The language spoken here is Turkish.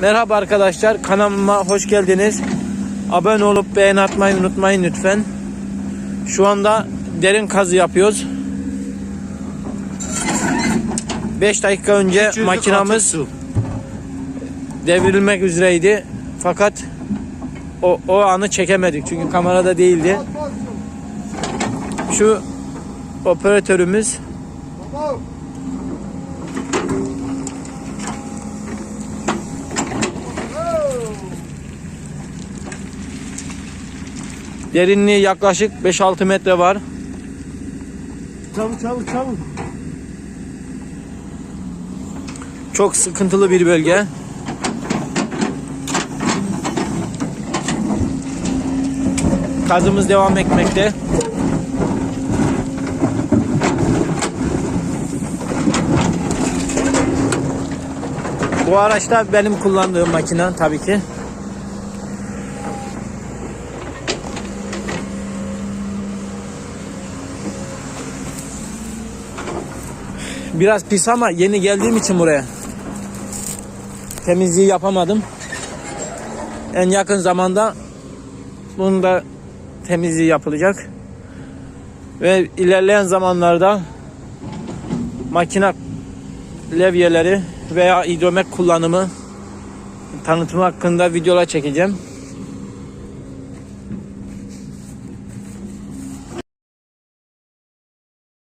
Merhaba arkadaşlar kanalıma hoş geldiniz. Abone olup beğen atmayı unutmayın lütfen. Şu anda derin kazı yapıyoruz. 5 dakika önce makinamız devrilmek üzereydi. Fakat o, o anı çekemedik çünkü kamerada değildi. Şu operatörümüz derinliği yaklaşık 5-6 metre var. Çabuk çabuk çabuk. Çok sıkıntılı bir bölge. Kazımız devam etmekte. Bu araçta benim kullandığım makine tabii ki. Biraz pis ama yeni geldiğim için buraya temizliği yapamadım. En yakın zamanda bunun da temizliği yapılacak. Ve ilerleyen zamanlarda makine levyeleri veya hidromek kullanımı tanıtımı hakkında videolar çekeceğim.